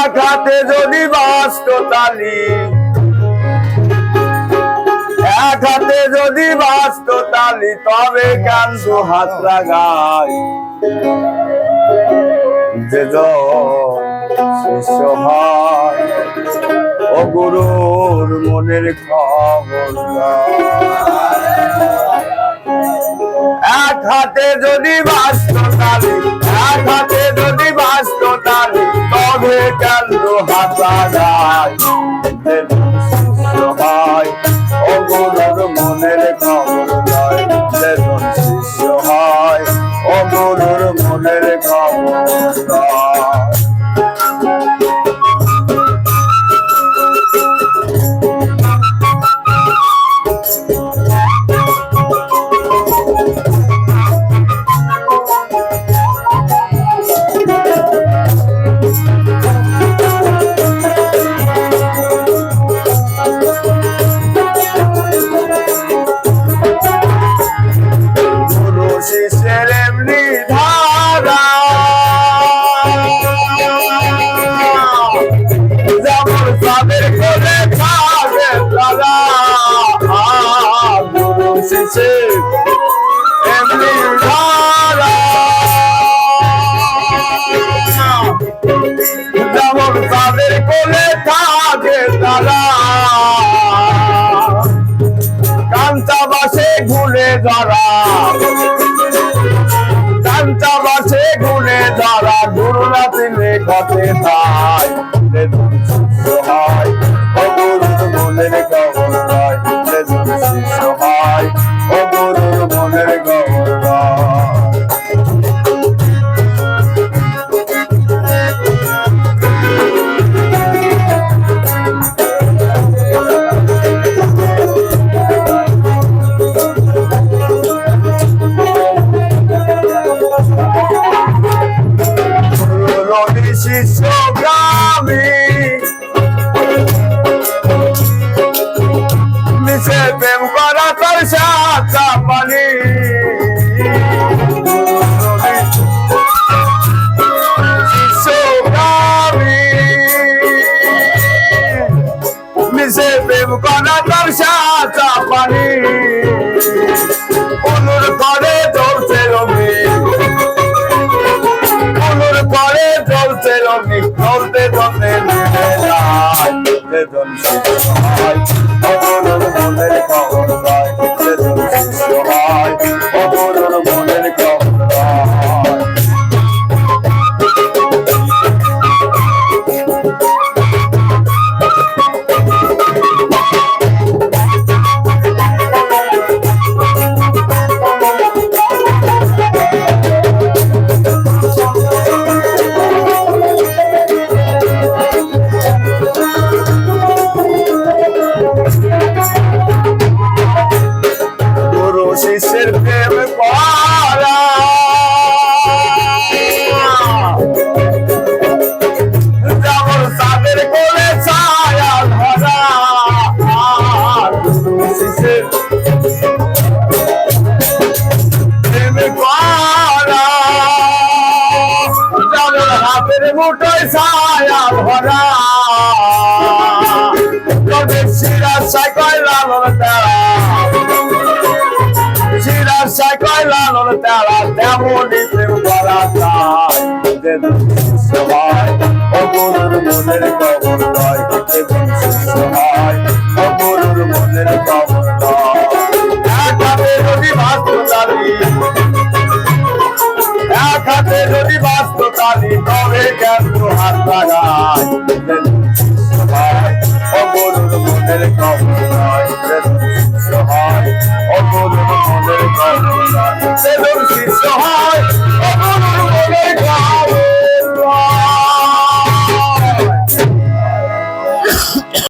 হাতে যদি বাস্ত তালি এক হাতে যদি বাস্ত তালি, তবে কেন হাত লাগাই যে শিষ্য হয়, ও গুরুর মনের খবর। এক হাতে যদি বাস্ত তালি এক হাতে তবে কেন হাত লাগাই যে জন শিষ্য হয় ও গুরুর মনের খবর নয় যে জন শিষ্য হয় ও গুরুর মনের খবর ধরা। গুরু বাসে ঘুরে দিলে ঘটে তাই। মিশে প্রেম করা তার সাথা পানি। অনুর করে চলছে রমি অনুর করে চলছে রমি চলতে চলতে মিলে যায় হাতের মুঠোয় ছায়া ভরা। তবে শিরা সাইকেল লালন তারা। শিরার সাইকেল লালন তারা, তেমনই প্রেম করা যায়। যেদিন জানি তবে কেন হাত লাগায় অমর মনের কম নয়